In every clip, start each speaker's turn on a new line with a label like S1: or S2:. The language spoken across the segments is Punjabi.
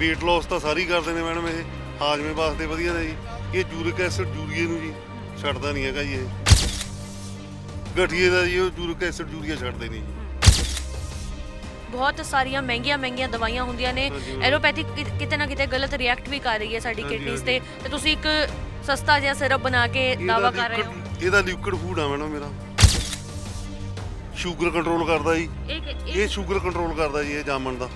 S1: weight loss ਤਾਂ ਸਾਰੀ ਕਰਦੇ ਨੇ ਮੈਡਮ ਇਹ। ਹਾਜ਼ਮੇ ਵਾਸਤੇ ਵਧੀਆ ਨੇ ਜੀ। ਇਹ ਯੂਰਿਕ ਐਸਿਡ ਯੂਰੀਏ ਨੂੰ ਜੀ ਛੱਡਦਾ ਨਹੀਂ ਹੈਗਾ ਜੀ ਇਹ। ਗਠੀਏ ਦਾ ਜੀ ਉਹ ਯੂਰਿਕ ਐਸਿਡ ਯੂਰੀਆ ਛੱਡਦੇ ਨਹੀਂ ਜੀ।
S2: ਬਹੁਤ ਸਾਰੀਆਂ ਮਹਿੰਗੀਆਂ ਮਹਿੰਗੀਆਂ ਦਵਾਈਆਂ ਹੁੰਦੀਆਂ ਨੇ। ਐਲੋਪੈਥਿਕ ਕਿਤੇ ਨਾ ਕਿਤੇ ਗਲਤ ਰਿਐਕਟ ਵੀ ਕਰ ਰਹੀ ਹੈ ਸਾਡੀ ਕਿਡਨੀਜ਼ ਤੇ। ਤੇ ਤੁਸੀਂ ਇੱਕ ਸਸਤਾ ਜਿਹਾ ਸਿਰਪ ਬਣਾ ਕੇ ਦਾਵਾ ਕਰ ਰਹੇ ਹੋ।
S1: ਇਹਦਾ ਲਿਕਵਿਡ ਫੂਡ ਆ ਮੈਡਮ ਮੇਰਾ। ਸ਼ੂਗਰ ਕੰਟਰੋਲ ਕਰਦਾ ਜੀ।
S2: ਇਹ
S1: ਇਹ ਸ਼ੂਗਰ ਕੰਟਰੋਲ ਕਰਦਾ ਜੀ ਇਹ ਜਾਮਣ ਦਾ।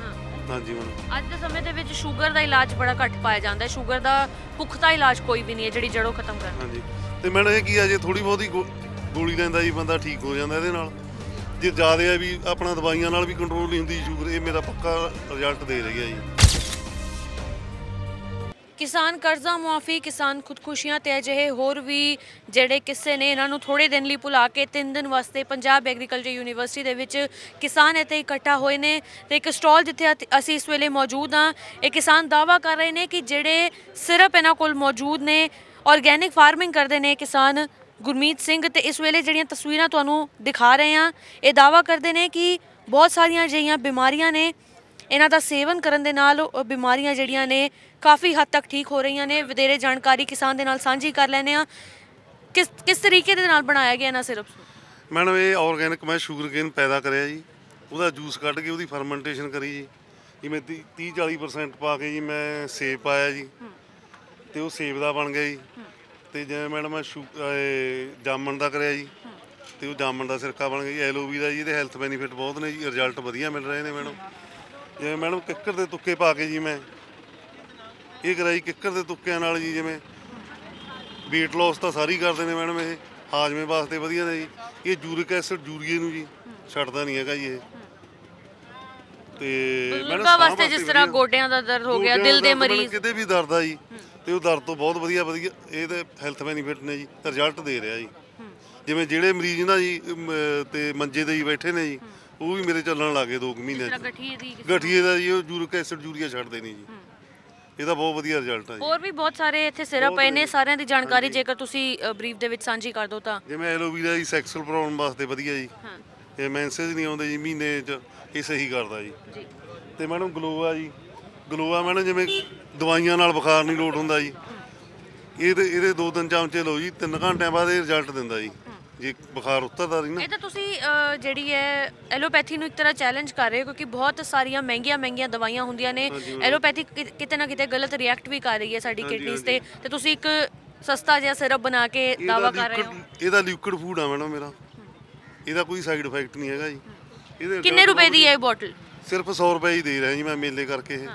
S2: ਹਾਂ।
S1: ਮੈਡਮ
S2: ਅੱਜ ਦੇ ਸਮੇਂ ਦੇ ਵਿੱਚ ਸ਼ੂਗਰ ਦਾ ਇਲਾਜ ਬੜਾ ਘੱਟ ਪਾਇਆ ਜਾਂਦਾ ਹੈ। ਸ਼ੂਗਰ ਦਾ ਪੁਖਤਾ ਇਲਾਜ ਕੋਈ ਵੀ ਨਹੀਂ ਹੈ ਜਿਹੜੀ ਜੜੋਂ ਖਤਮ ਕਰਨਾ।
S1: ਹਾਂਜੀ। ਤੇ ਮੈਡਮ ਇਹ ਕੀ ਆ ਜੇ ਥੋੜੀ ਬਹੁਤੀ ਗੋਲੀ ਲੈਂਦਾ ਜੀ ਬੰਦਾ ਠੀਕ ਹੋ ਜਾਂਦਾ ਇਹਦੇ ਨਾਲ। ਜੇ ਜ਼ਿਆਦਾ ਆ ਵੀ ਆਪਣਾ ਦਵਾਈਆਂ ਨਾਲ ਵੀ ਕੰਟਰੋਲ ਨਹੀਂ ਹੁੰਦੀ ਸ਼ੂਗਰ ਇਹ ਮੇਰਾ ਪੱਕਾ ਰਿਜ਼ਲਟ ਦੇ ਰਹੀ ਹੈ ਜੀ।
S2: ਕਿਸਾਨ ਕਰਜ਼ਾ ਮੁਆਫੀ, ਕਿਸਾਨ ਖੁਦਕੁਸ਼ੀਆਂ ਤੇ ਅਜਿਹੇ ਹੋਰ ਵੀ ਜਿਹੜੇ ਕਿੱਸੇ ਨੇ, ਇਹਨਾਂ ਨੂੰ ਥੋੜੇ ਦਿਨ ਲਈ ਭੁਲਾ ਕੇ 3 ਦਿਨ ਵਾਸਤੇ ਪੰਜਾਬ ਐਗਰੀਕਲਚਰ ਯੂਨੀਵਰਸਿਟੀ ਦੇ ਵਿੱਚ ਕਿਸਾਨ ਇੱਥੇ ਇਕੱਠਾ ਹੋਏ ਨੇ ਤੇ ਇੱਕ ਸਟਾਲ ਜਿੱਥੇ ਅਤ- ਅਸੀਂ ਇਸ ਵੇਲੇ ਮੌਜੂਦ ਹਾਂ। ਇਹ ਕਿਸਾਨ ਦਾਵਾ ਕਰ ਰਹੇ ਨੇ ਕਿ ਜਿਹੜੇ ਸਿਰਫ ਇਹਨਾਂ ਕੋਲ ਮੌਜੂਦ ਨੇ ਆਰਗੇਨਿਕ ਫਾਰਮਿੰਗ ਕਰਦੇ ਨੇ ਕਿਸਾਨ ਗੁਰਮੀਤ ਸਿੰਘ ਤੇ ਇਸ ਵੇਲੇ ਜਿਹੜੀਆਂ ਤਸਵੀਰਾਂ ਤੁਹਾਨੂੰ ਦਿਖਾ ਰਹੇ ਹਾਂ, ਇਹ ਦਾਵਾ ਕਰਦੇ ਨੇ ਕਿ ਬਹੁਤ ਸਾਰੀਆਂ ਅਜਿਹੀਆਂ ਬਿਮਾਰੀਆਂ ਨੇ ਇਹਨਾਂ ਦਾ ਸੇਵਨ ਕਰਨ ਦੇ ਨਾਲ ਉਹ ਬਿਮਾਰੀਆਂ ਜਿਹੜੀਆਂ ਨੇ ਕਾਫੀ ਹੱਦ ਤੱਕ ਠੀਕ ਹੋ ਰਹੀਆਂ ਨੇ। ਵਧੇਰੇ ਜਾਣਕਾਰੀ ਕਿਸਾਨ ਦੇ ਨਾਲ ਸਾਂਝੀ ਕਰ ਲੈਨੇ ਆ ਕਿਸ ਕਿਸ ਤਰੀਕੇ ਦੇ ਨਾਲ ਬਣਾਇਆ ਗਿਆ ਇਹਨਾਂ ਸਿਰਪ?
S1: ਮੈਡਮ, ਇਹ ਆਰਗੈਨਿਕ ਮੈਂ ਸ਼ੂਗਰ ਪੈਦਾ ਕਰਿਆ ਜੀ। ਉਹਦਾ ਜੂਸ ਕੱਢ ਕੇ ਉਹਦੀ ਫਰਮੈਂਟੇਸ਼ਨ ਕਰੀ ਜੀ। ਜਿਵੇਂ 30 40% ਪਾ ਕੇ ਜੀ ਮੈਂ ਸੇਬ ਪਾਇਆ ਜੀ। ਤੇ ਉਹ ਸੇਬ ਦਾ ਬਣ ਗਿਆ ਜੀ। ਤੇ ਜਿਵੇਂ ਮੈਡਮ ਮੈਂ ਜਾਮਣ ਦਾ ਕਰਿਆ ਜੀ। ਤੇ ਉਹ ਜਾਮਣ ਦਾ ਸਿਰਕਾ ਬਣ ਗਿਆ ਜੀ। ਐਲੋਵੀਰਾ ਜੀ, ਇਹਦੇ ਹੈਲਥ ਬੈਨੀਫਿਟ ਬਹੁਤ ਨੇ ਜੀ। ਰਿਜ਼ਲਟ ਵਧੀਆ ਮਿਲ ਰਹੇ ਨੇ ਮੈਡਮ। ਜਿਵੇਂ ਮੈਡਮ ਕਿੱਕਰ ਦੇ ਤੁੱਕੇ ਪਾ ਕੇ ਜੀ ਮੈਂ। ਇਹ ਕਰਾਈ ਕਿੱਕਰ ਦੇ ਤੁੱਕਿਆਂ ਨਾਲ ਜੀ ਜਿਵੇਂ weight loss ਤਾਂ ਸਾਰੀ ਕਰਦੇ ਨੇ ਮੈਡਮ ਇਹ। ਹਾਜ਼ਮੇ ਵਾਸਤੇ ਵਧੀਆ ਨੇ ਜੀ। ਇਹ ਯੂਰਿਕ ਐਸਿਡ ਯੂਰੀਏ ਨੂੰ ਜੀ ਛੱਡਦਾ ਨਹੀਂ ਹੈਗਾ ਜੀ ਇਹ। ਤੇ
S2: ਬਜ਼ੁਰਗਾਂ ਵਾਸਤੇ ਜਿਸ ਤਰ੍ਹਾਂ। ਗੋਡਿਆਂ ਦਾ ਦਰਦ ਹੋ ਗਿਆ ਦਿਲ
S1: ਦਾ
S2: ਮਰੀਜ਼।
S1: ਕਿਤੇ ਵੀ ਦਰਦ ਆ ਜੀ ਤੇ ਉਹ ਦਰਦ ਤੋਂ ਬਹੁਤ ਵਧੀਆ ਵਧੀਆ ਇਹਦੇ ਹੈਲਥ ਬੈਨੀਫਿਟ ਨੇ ਜੀ ਰਿਜ਼ਲਟ ਦੇ ਰਿਹਾ ਜੀ। ਜਿਵੇਂ ਜਿਹੜੇ ਮਰੀਜ਼ ਨਾ ਜੀ ਤੇ ਮੰਜੇ ਤੇ ਹੀ ਬੈਠੇ ਨੇ ਜੀ ਉਹ ਵੀ ਮੇਰੇ ਚੱਲਣ ਲੱਗੇ 2 ਮਹੀਨੇ
S2: ਜਿਹੜਾ ਗਠੀਏ ਦੀ
S1: ਗਠੀਏ ਦਾ ਜੀ ਉਹ ਯੂਰਿਕ ਐਸਿਡ ਯੂਰੀਆ ਛੱਡਦੇ ਨਹੀਂ ਜੀ। ਇਹਦਾ ਬਹੁਤ ਵਧੀਆ ਰਿਜ਼ਲਟ ਆ ਜੀ।
S2: ਹੋਰ ਵੀ ਬਹੁਤ ਸਾਰੇ ਇੱਥੇ ਸਿਰਪ ਪਏ ਨੇ। ਸਾਰਿਆਂ ਦੀ ਜਾਣਕਾਰੀ ਜੇਕਰ ਤੁਸੀਂ ਬਰੀਫ ਦੇ ਵਿੱਚ ਸਾਂਝੀ ਕਰ ਦਿਓ ਤਾਂ।
S1: ਜਿਵੇਂ ਐਲੋਵੀਰਾ ਜੀ ਸੈਕਸੁਅਲ ਪ੍ਰੋਬਲਮ ਵਾਸਤੇ ਵਧੀਆ ਜੀ।
S2: ਹਾਂ।
S1: ਇਹ ਮੈਂਸੇਜ ਨਹੀਂ ਆਉਂਦੇ ਜੀ ਮਹੀਨੇ ਚ ਇਹ ਸਹੀ ਕਰਦਾ ਜੀ।
S2: ਜੀ।
S1: ਤੇ ਮੈਡਮ ਗਲੋਆ ਜੀ ਗਲੋਆ ਮੈਡਮ ਜਿਵੇਂ ਦਵਾਈਆਂ ਨਾਲ ਬੁਖਾਰ ਨਹੀਂ ਲੋਟ ਹੁੰਦਾ ਜੀ। ਇਹ ਤੇ ਇਹਦੇ ਦੋ ਤਿੰਨ ਚਮਚੇ ਲਓ ਜੀ ਤਿੰਨ ਘੰਟਿਆਂ ਬਾਅਦ ਇਹ ਰਿਜ਼ਲਟ ਦਿੰਦਾ ਜੀ। ਜੇ ਬੁਖਾਰ ਉਤਰਦਾ ਨਹੀਂ ਨਾ।
S2: ਇਹ ਤਾਂ ਤੁਸੀਂ ਅ, ਜਿਹੜੀ ਹੈ ਐਲੋਪੈਥੀ ਨੂੰ ਇੱਕ ਤਰ੍ਹਾਂ ਚੈਲੰਜ ਕਰ ਰਹੇ ਹੋ ਕਿਉਂਕਿ ਬਹੁਤ ਸਾਰੀਆਂ ਮਹਿੰਗੀਆਂ ਮਹਿੰਗੀਆਂ ਦਵਾਈਆਂ ਹੁੰਦੀਆਂ ਨੇ। ਐਲੋਪੈਥੀ ਕਿ- ਕਿਤੇ ਨਾ ਕਿਤੇ ਗਲਤ ਰਿਐਕਟ ਵੀ ਕਰ ਰਹੀ ਹੈ ਸਾਡੀ ਕਿਡਨੀਜ਼ ਤੇ। ਤੇ ਤੁਸੀਂ ਇੱਕ ਸਸਤਾ ਜਿਹਾ ਸਿਰਪ ਬਣਾ ਕੇ ਦਾਵਾ ਕਰ ਰਹੇ ਹੋ।
S1: liquid- ਇਹਦਾ ਲਿਕਵਿਡ ਫੂਡ ਆ ਮੈਡਮ ਮੇਰਾ। ਇਹਦਾ ਕੋਈ ਸਾਈਡ ਇਫੈਕਟ ਨਹੀਂ ਹੈਗਾ ਜੀ। ਇਹਦੇ
S2: ਕਿੰਨੇ ਰੁਪਏ ਦੀ ਹੈ ਇਹ ਬੋਟਲ
S1: ਸਿਰਫ 100 ਰੁਪਏ ਹੀ ਦੇ ਰਿਹਾ ਜੀ ਮੈਂ ਮੇਲੇ ਕਰਕੇ ਇਹ।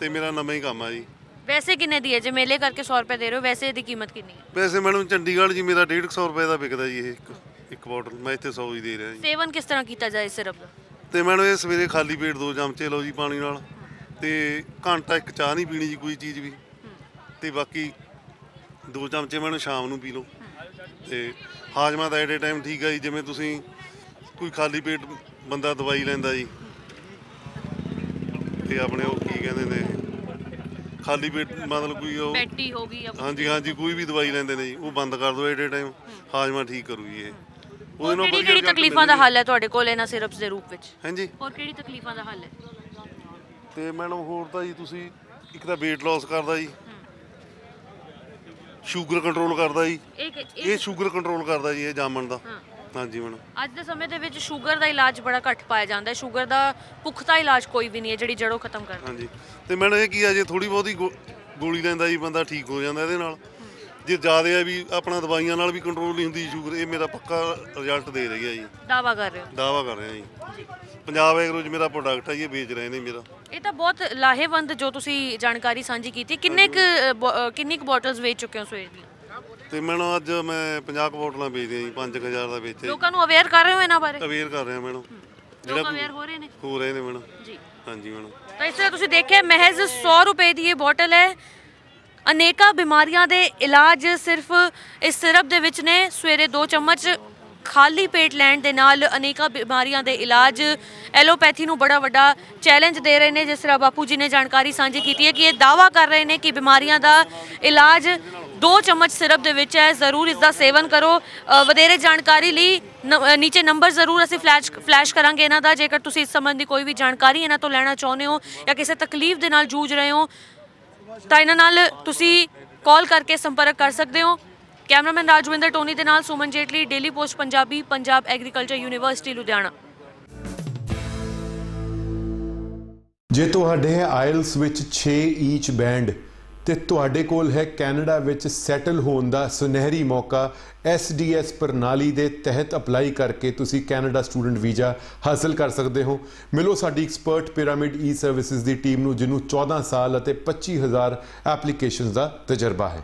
S1: ਤੇ ਮੇਰਾ ਨਵਾਂ ਹੀ ਕੰਮ ਆ ਜੀ।
S2: ਵੈਸੇ ਕਿੰਨੇ ਦੀ ਹੈ? ਜੇ ਮੇਲੇ ਕਰਕੇ 100 ਰੁਪਏ ਦੇ ਰਹੇ ਹੋ ਵੈਸੇ ਇਹਦੀ ਕੀਮਤ ਕਿੰਨੀ ਹੈ?
S1: ਵੈਸੇ ਮੈਡਮ ਚੰਡੀਗੜ੍ਹ ਜੀ ਮੇਰਾ 150 ਰੁਪਏ ਦਾ ਵਿਕਦਾ ਜੀ ਇਹ ਇੱਕ ਇੱਕ ਬੋਟਲ ਮੈਂ ਇੱਥੇ 100 ਹੀ ਦੇ ਰਿਹਾ ਜੀ।
S2: ਸੇਵਨ ਕਿਸ ਤਰ੍ਹਾਂ ਕੀਤਾ ਜਾਏ ਸਿਰਪ ਦਾ
S1: ਤੇ ਮੈਡਮ ਇਹ ਸਵੇਰੇ ਖਾਲੀ ਪੇਟ ਦੋ ਚਮਚੇ ਲਓ ਜੀ ਪਾਣੀ ਨਾਲ ਤੇ ਘੰਟਾ ਇੱਕ ਚਾਹ ਨਹੀਂ ਪੀਣੀ ਜੀ ਕੋਈ ਚੀਜ਼ ਵੀ। ਤੇ ਬਾਕੀ ਦੋ ਚਮਚੇ ਮੈਨੂੰ ਸ਼ਾਮ ਨੂੰ ਪੀ ਲਓ। ਤੇ ਹਾਜ਼ਮਾ ਤਾਂ ਐਟ ਟਾਈਮ ਠੀਕ ਹੈ ਜੀ ਜਿਵੇਂ ਤੁਸੀਂ ਕੋਈ ਖਾਲੀ ਪੇਟ ਬੰਦਾ ਦਵਾਈ ਲੈਂਦਾ ਜੀ। ਤੇ ਆਪਣੇ ਉਹ ਕੀ ਕਹਿੰਦੇ ਨੇ? ਖਾਲੀ ਪੇਟ ਮਤਲਬ ਕੋਈ ਉਹ
S2: ਬੈਟੀ ਹੋ ਗਈ ਜਾਂ
S1: ਹਾਂਜੀ ਹਾਂਜੀ ਕੋਈ ਵੀ ਦਵਾਈ ਲੈਂਦੇ ਨੇ ਜੀ ਉਹ ਬੰਦ ਕਰ ਦਿਓ ਐਟ ਏ ਟਾਈਮ ਹਾਜ਼ਮਾ ਠੀਕ ਕਰੂਗੀ ਇਹ।
S2: ਹੋਰ
S1: ਨਾਲ
S2: ਕਿਹੜੀ ਕਿਹੜੀ ਤਕਲੀਫਾਂ ਦਾ। ਹੱਲ ਹੈ ਤੁਹਾਡੇ ਕੋਲ ਇਹਨਾਂ ਸਿਰਪਸ ਦੇ ਰੂਪ ਵਿੱਚ?
S1: ਹਾਂਜੀ।
S2: ਹੋਰ ਕਿਹੜੀ ਤਕਲੀਫਾਂ ਦਾ ਹੱਲ ਹੈ?
S1: ਤੇ ਮੈਡਮ ਹੋਰ ਤਾਂ ਜੀ ਤੁਸੀਂ ਇੱਕ ਤਾਂ weight loss ਕਰਦਾ ਜੀ। ਸ਼ੂਗਰ ਕੰਟਰੋਲ ਕਰਦਾ ਜੀ। ਇਹ ਸ਼ੂਗਰ ਕੰਟਰੋਲ ਕਰਦਾ ਜੀ ਇਹ ਜਾਮਣ ਦਾ।
S2: ਹਾਂ।
S1: ਹਾਂਜੀ ਮੈਡਮ
S2: ਅੱਜ ਦੇ ਸਮੇਂ ਦੇ ਵਿੱਚ ਸ਼ੂਗਰ ਦਾ ਇਲਾਜ ਬੜਾ ਘੱਟ ਪਾਇਆ ਜਾਂਦਾ ਹੈ। ਸ਼ੂਗਰ ਦਾ ਪੁਖਤਾ ਇਲਾਜ ਕੋਈ ਵੀ ਨਹੀਂ ਹੈ ਜਿਹੜੀ ਜੜੋਂ ਖਤਮ ਕਰਨਾ
S1: ਹਾਂਜੀ। ਤੇ ਮੈਡਮ ਇਹ ਕੀ ਆ ਜੇ ਥੋੜੀ ਬਹੁਤੀ ਗੋ- ਗੋਲੀ ਲੈਂਦਾ ਜੀ ਬੰਦਾ ਠੀਕ ਹੋ ਜਾਂਦਾ ਇਹਦੇ ਨਾਲ। ਜੇ ਜ਼ਿਆਦਾ ਆ ਵੀ ਆਪਣਾ ਦਵਾਈਆਂ ਨਾਲ ਵੀ ਕੰਟਰੋਲ ਨਹੀਂ ਹੁੰਦੀ ਸ਼ੂਗਰ ਇਹ ਮੇਰਾ ਪੱਕਾ ਰਿਜ਼ਲਟ ਦੇ ਰਹੀ ਹੈ ਜੀ।
S2: ਦਾਵਾ ਕਰ ਰਹੇ ਹੋ?
S1: ਦਾਵਾ ਕਰ ਰਿਹਾ ਜੀ। ਪੰਜਾਬ ਐਗਰੋ 'ਚ ਮੇਰਾ ਪ੍ਰੋਡਕਟ ਹੈ ਜੀ ਇਹ ਵੇਚ ਰਹੇ ਨੇ ਮੇਰਾ।
S2: ਇਹ ਤਾਂ ਬਹੁਤ ਲਾਹੇਵੰਦ ਜੋ ਤੁਸੀਂ ਜਾਣਕਾਰੀ ਸਾਂਝੀ ਕੀਤੀ ਕਿੰਨੇ ਕੁ ਅ, ਬੋ- ਅ, ਕਿੰਨੀ ਕੁ ਬੋਟਲਸ ਵੇਚ ਚੁੱਕੇ ਹੋ ਸਵੇਰ ਦੀਆਂ?
S1: ਤੇ ਮੈਨੂੰ ਅੱਜ ਮੈਂ 50 ਕੁ ਬੋਟਲਾਂ ਵੇਚਦੀਆਂ ਜੀ 5000 ਦਾ ਵੇਚਿਆ
S2: ਲੋਕਾਂ ਨੂੰ ਅਵੇਅਰ ਕਰ ਰਹੇ ਹੋ ਇਹਨਾਂ ਬਾਰੇ?
S1: ਅਵੇਅਰ ਕਰ ਰਿਹਾ ਮੈਡਮ।
S2: ਲੋਕ ਅਵੇਅਰ ਹੋ ਰਹੇ ਨੇ?
S1: ਹੋ ਰਹੇ ਨੇ ਮੈਡਮ।
S2: ਜੀ।
S1: ਹਾਂਜੀ ਮੈਡਮ।
S2: ਤਾਂ ਇਸ ਤਰ੍ਹਾਂ ਤੁਸੀਂ ਦੇਖਿਆ ਮਹਿਜ਼ 100 ਰੁਪਏ ਦੀ ਇਹ ਬੋਟਲ ਹੈ। ਅਨੇਕਾਂ ਬਿਮਾਰੀਆਂ ਦੇ ਇਲਾਜ ਸਿਰਫ ਇਸ ਸਿਰਪ ਦੇ ਵਿੱਚ ਨੇ। ਸਵੇਰੇ 2 ਚਮਚ ਖਾਲੀ ਪੇਟ ਲੈਣ ਦੇ ਨਾਲ ਅਨੇਕਾਂ ਬਿਮਾਰੀਆਂ ਦੇ ਇਲਾਜ ਐਲੋਪੈਥੀ ਨੂੰ ਬੜਾ ਵੱਡਾ ਚੈਲੰਜ ਦੇ ਰਹੇ ਨੇ, ਜਿਸ ਤਰ੍ਹਾਂ ਬਾਪੂ ਜੀ ਨੇ ਜਾਣਕਾਰੀ ਸਾਂਝੀ ਕੀਤੀ ਹੈ ਕਿ ਇਹ ਦਾਵਾ ਕਰ ਰਹੇ ਨੇ ਕਿ ਬਿਮਾਰੀਆਂ ਦਾ ਇਲਾਜ ਦੋ ਚਮਚ ਸਿਰਪ ਦੇ ਵਿੱਚ ਹੈ, ਜ਼ਰੂਰ ਇਸ ਦਾ ਸੇਵਨ ਕਰੋ। ਵਧੇਰੇ ਜਾਣਕਾਰੀ ਲਈ ਨ- ਨੀਚੇ ਨੰਬਰ ਜ਼ਰੂਰ ਅਸੀਂ ਫਲੈਸ਼ ਫਲੈਸ਼ ਕਰਾਂਗੇ ਇਹਨਾਂ ਦਾ। ਜੇਕਰ ਤੁਸੀਂ ਇਸ ਸੰਬੰਧੀ ਕੋਈ ਵੀ ਜਾਣਕਾਰੀ ਇਹਨਾਂ ਤੋਂ ਲੈਣਾ ਚਾਹੁੰਦੇ ਹੋ ਜਾਂ ਕਿਸੇ ਤਕਲੀਫ ਦੇ ਨਾਲ ਜੂਝ ਰਹੇ ਹੋ, ਤਾਂ ਇਹਨਾਂ ਨਾਲ ਤੁਸੀਂ ਕਾਲ ਕਰਕੇ ਸੰਪਰਕ ਕਰ ਸਕਦੇ ਹੋ। ਕੈਮਰਾਮੈਨ ਰਾਜਵਿੰਦਰ ਟੋਨੀ ਦੇ ਨਾਲ Suman Jaitley Daily Post Punjabi, Punjab agriculture university Ludhiana.
S3: ਜੇ ਤੁਹਾਡੇ ਹੈ ਆਇਲਸ ਵਿੱਚ 6 ਈਚ ਬੈਂਡ ਤੇ ਤੁਹਾਡੇ ਕੋਲ ਹੈ ਕੈਨੇਡਾ ਵਿੱਚ ਸੈਟਲ ਹੋਣ ਦਾ ਸੁਨਹਿਰੀ ਮੌਕਾ SDS ਪ੍ਰਣਾਲੀ ਦੇ ਤਹਿਤ ਅਪਲਾਈ ਕਰਕੇ ਤੁਸੀਂ ਕੈਨੇਡਾ ਸਟੂਡੈਂਟ ਵੀਜ਼ਾ ਹਾਸਲ ਕਰ ਸਕਦੇ ਹੋ। ਮਿਲੋ ਸਾਡੀ ਐਕਸਪਰਟ ਪਿਰਾਮਿਡ ਈ ਸਰਵਿਸਿਜ਼ ਦੀ ਟੀਮ ਨੂੰ, ਜਿਹਨੂੰ 14 ਸਾਲ ਅਤੇ 25000 ਐਪਲੀਕੇਸ਼ਨਸ ਦਾ ਤਜਰਬਾ ਹੈ।